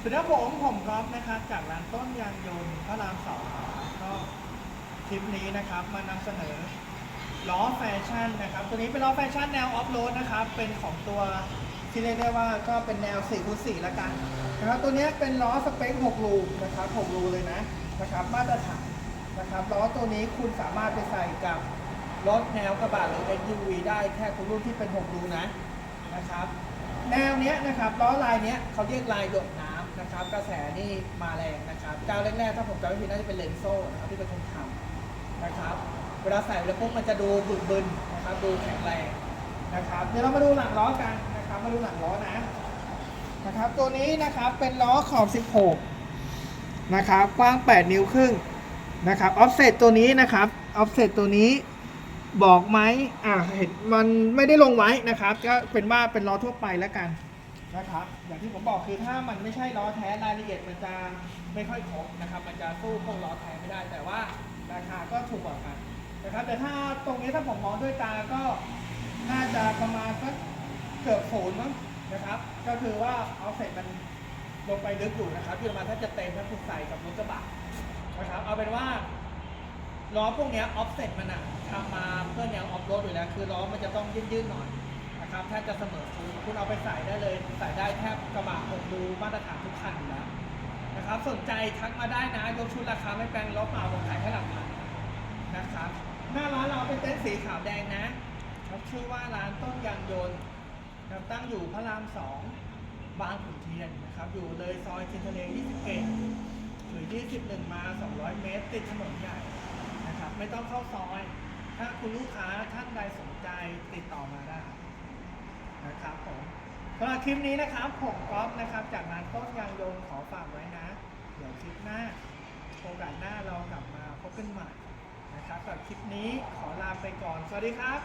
สวัสดีครับผมผมก๊อฟนะครับจากร้านต้นยางยนต์พระรามสองครับก็คลิปนี้นะครับมานำเสนอล้อแฟชั่นนะครับ ตัวนี้เป็นล้อแฟชั่นแนวออฟโรดนะครับ เป็นของตัวที่เรียกได้ว่าก็เป็นแนว4คูณ4ละกันนะครับตัวนี้เป็นล้อสเปค6รูนะครับ6รูเลยนะนะครับ มาตรฐานนะครับล้อตัวนี้คุณสามารถไปใส่กับรถแนวกระบะหรือ SUV ได้แค่ทุกรุ่นที่เป็น6รูนะนะครับ แนวเนี้ยนะครับล้อลายเนี้ยเขาเรียกลายหยดน้ำ นะครับ กระแสนี่มาแรงนะครับเจ้าแรกๆถ้าผมจำไม่ผิดน่าจะเป็นเลนโซ่นะครับที่เป็นคนทำนะครับ เวลาใส่แล้วปุ๊บมันจะดูบึกบึนนะครับ ดูแข็งแรงนะครับ เดี๋ยวเรามาดูหลังล้อกันนะครับ มาดูหลังล้อนะนะครับ ตัวนี้นะครับเป็นล้อขอบ 16 นะครับ กว้าง 8 นิ้วครึ่งนะครับออฟเซตตัวนี้นะครับออฟเซตตัวนี้บอกไหมอ่าเห็นมันไม่ได้ลงไว้นะครับ ก็เป็นว่าเป็นล้อทั่วไปแล้วกัน นะครับ อย่างที่ผมบอกคือถ้ามันไม่ใช่ล้อแท้รายละเอียดมันจะไม่ค่อยครบนะครับ มันจะสู้พวกล้อแท้ไม่ได้ แต่ว่าราคาก็ถูกกว่ากันนะครับ แต่ถ้าตรงนี้ถ้าผมมองด้วยตาก็น่าจะประมาณสักเกือบศูนย์มั้งนะครับ ก็คือว่าเอาเสร็จมันลงไปลึกอยู่นะครับที่ประมาถ้าจะเต็มถ้าคุณใส่กับรถกระบะนะครับ เอาเป็นว่าล้อพวกนี้ออฟเซ็ตมันอะทำมาเพื่อแนวออฟโรดอยู่แล้ว คือล้อมันจะต้องยืดๆหน่อยนะครับ ถ้าจะเสมอ คุณเอาไปใส่ได้เลยใส่ได้แทบกระบะหกดูมาตรฐานทุกคันอยู่แล้วนะครับสนใจทักมาได้นะยกชุดราคาไม่แพงลบมาผมขายแค่หลักพันนะครับหน้าร้านเราเป็นเต็นท์สีขาวแดงนะครับชื่อว่าร้านต้นยางยนต์ครับตั้งอยู่พระรามสองบางขุนเทียนนะครับอยู่เลยซอยชินทะเล21หรือ 21 มา 200 เมตร ติดถนนใหญ่นะครับไม่ต้องเข้าซอย ถ้าคุณลูกค้าท่านใดสนใจติดต่อมาได้ สำหรับคลิปนี้นะครับผมก๊อฟนะครับ จากนั้นต้นยางยงขอฝากไว้นะ เดี๋ยวคลิปหน้าโอกาสหน้าเรากลับมาพบกันใหม่นะครับสำหรับคลิปนี้ขอลาไปก่อน สวัสดีครับ